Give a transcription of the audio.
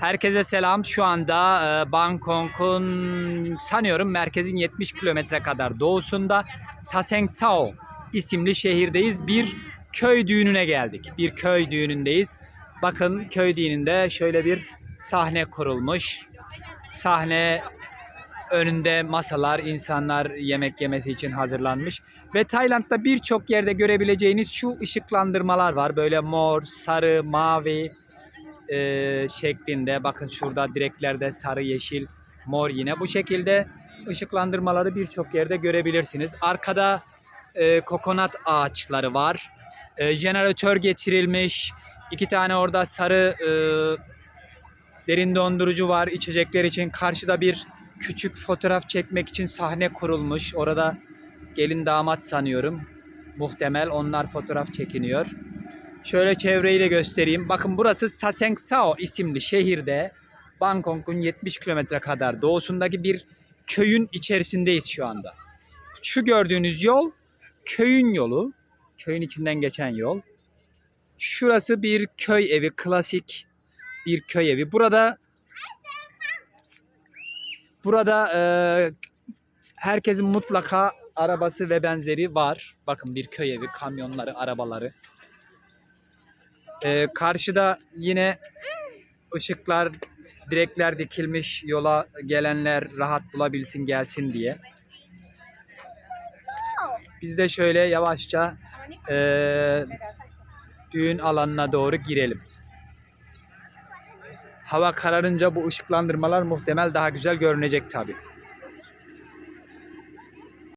Herkese selam. Şu anda e, Bangkok'un sanıyorum merkezin 70 kilometre kadar doğusunda Sasengsao isimli şehirdeyiz. Bir köy düğününe geldik. Bir köy düğünündeyiz. Bakın köy düğününde şöyle bir sahne kurulmuş. Sahne önünde masalar, insanlar yemek yemesi için hazırlanmış. Ve Tayland'da birçok yerde görebileceğiniz şu ışıklandırmalar var. Böyle mor, sarı, mavi e, şeklinde. Bakın şurada direklerde sarı, yeşil, mor yine. Bu şekilde ışıklandırmaları birçok yerde görebilirsiniz. Arkada e, kokonat ağaçları var. E, jeneratör getirilmiş. İki tane orada sarı e, derin dondurucu var içecekler için. Karşıda bir küçük fotoğraf çekmek için sahne kurulmuş. Orada gelin damat sanıyorum. Muhtemel onlar fotoğraf çekiniyor. Şöyle çevreyi de göstereyim. Bakın burası Sasengsao isimli şehirde Bangkok'un 70 kilometre kadar doğusundaki bir köyün içerisindeyiz şu anda. Şu gördüğünüz yol köyün yolu. Köyün içinden geçen yol. Şurası bir köy evi, klasik bir köy evi. Burada burada e, herkesin mutlaka arabası ve benzeri var. Bakın bir köy evi, kamyonları, arabaları. Ee, karşıda yine ışıklar, direkler dikilmiş yola gelenler rahat bulabilsin gelsin diye. Biz de şöyle yavaşça ee, düğün alanına doğru girelim. Hava kararınca bu ışıklandırmalar muhtemel daha güzel görünecek tabi.